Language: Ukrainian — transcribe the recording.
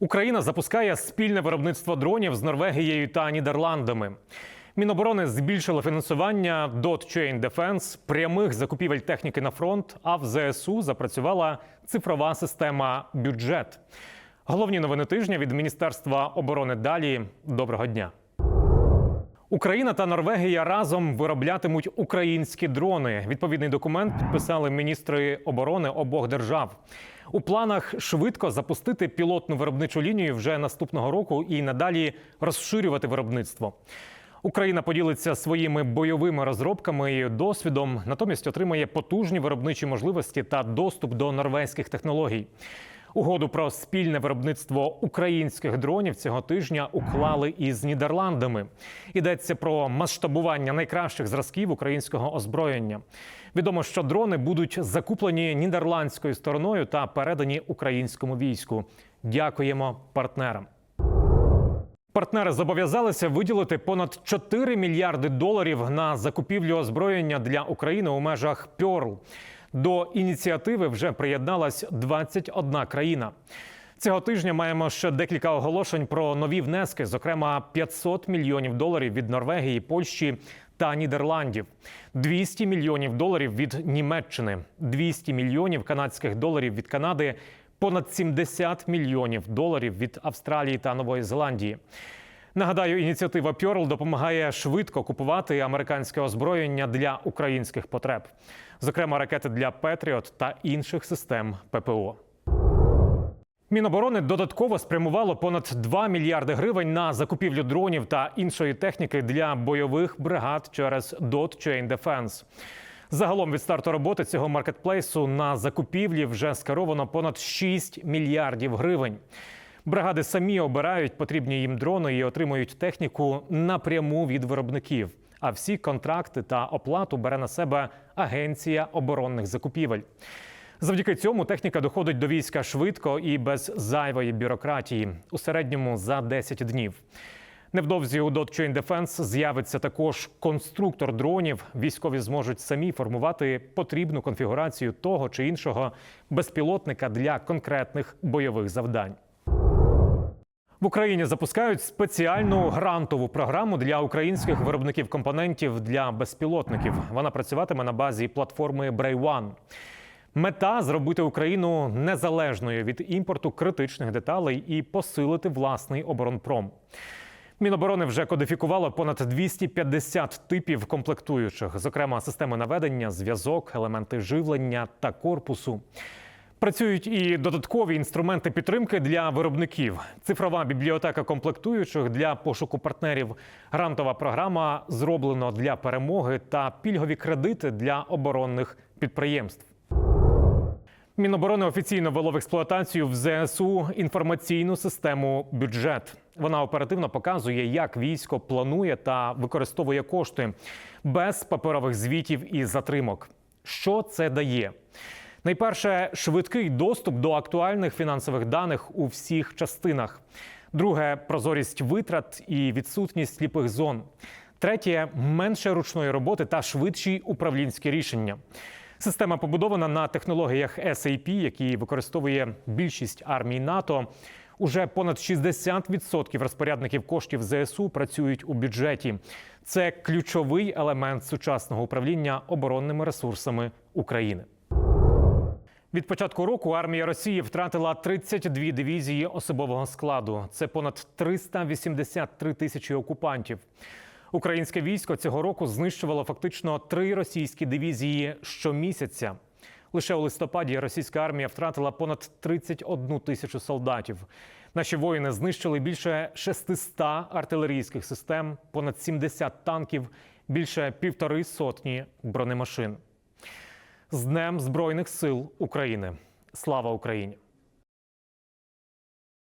Україна запускає спільне виробництво дронів з Норвегією та Нідерландами. Міноборони збільшило фінансування Dot Chain Defense, прямих закупівель техніки на фронт. А в ЗСУ запрацювала цифрова система бюджет. Головні новини тижня від Міністерства оборони. Далі доброго дня. Україна та Норвегія разом вироблятимуть українські дрони. Відповідний документ підписали міністри оборони обох держав. У планах швидко запустити пілотну виробничу лінію вже наступного року і надалі розширювати виробництво. Україна поділиться своїми бойовими розробками і досвідом, натомість отримає потужні виробничі можливості та доступ до норвезьких технологій. Угоду про спільне виробництво українських дронів цього тижня уклали із Нідерландами. Йдеться про масштабування найкращих зразків українського озброєння. Відомо, що дрони будуть закуплені нідерландською стороною та передані українському війську. Дякуємо партнерам. Партнери зобов'язалися виділити понад 4 мільярди доларів на закупівлю озброєння для України у межах Пьорл. До ініціативи вже приєдналась 21 країна. Цього тижня маємо ще декілька оголошень про нові внески, зокрема 500 мільйонів доларів від Норвегії, Польщі та Нідерландів, 200 мільйонів доларів від Німеччини, 200 мільйонів канадських доларів від Канади, понад 70 мільйонів доларів від Австралії та Нової Зеландії. Нагадаю, ініціатива Пьорл допомагає швидко купувати американське озброєння для українських потреб, зокрема ракети для Петріот та інших систем ППО. Міноборони додатково спрямувало понад 2 мільярди гривень на закупівлю дронів та іншої техніки для бойових бригад через Dot Chain Defense. Загалом від старту роботи цього маркетплейсу на закупівлі вже скеровано понад 6 мільярдів гривень. Бригади самі обирають потрібні їм дрони і отримують техніку напряму від виробників. А всі контракти та оплату бере на себе Агенція оборонних закупівель. Завдяки цьому техніка доходить до війська швидко і без зайвої бюрократії у середньому за 10 днів. Невдовзі у Dot Chain Defense з'явиться також конструктор дронів. Військові зможуть самі формувати потрібну конфігурацію того чи іншого безпілотника для конкретних бойових завдань. В Україні запускають спеціальну грантову програму для українських виробників компонентів для безпілотників. Вона працюватиме на базі платформи Brave Мета зробити Україну незалежною від імпорту критичних деталей і посилити власний оборонпром. Міноборони вже кодифікувало понад 250 типів комплектуючих, зокрема системи наведення, зв'язок, елементи живлення та корпусу. Працюють і додаткові інструменти підтримки для виробників. Цифрова бібліотека комплектуючих для пошуку партнерів. Грантова програма зроблено для перемоги та пільгові кредити для оборонних підприємств. Міноборони офіційно ввело в експлуатацію в ЗСУ інформаційну систему бюджет. Вона оперативно показує, як військо планує та використовує кошти без паперових звітів і затримок. Що це дає? Найперше, швидкий доступ до актуальних фінансових даних у всіх частинах. Друге прозорість витрат і відсутність сліпих зон. Третє менше ручної роботи та швидші управлінські рішення. Система побудована на технологіях SAP, які використовує більшість армій НАТО. Уже понад 60% розпорядників коштів ЗСУ працюють у бюджеті. Це ключовий елемент сучасного управління оборонними ресурсами України. Від початку року армія Росії втратила 32 дивізії особового складу. Це понад 383 тисячі окупантів. Українське військо цього року знищувало фактично три російські дивізії щомісяця. Лише у листопаді російська армія втратила понад 31 тисячу солдатів. Наші воїни знищили більше 600 артилерійських систем, понад 70 танків, більше півтори сотні бронемашин. З Днем Збройних сил України. Слава Україні!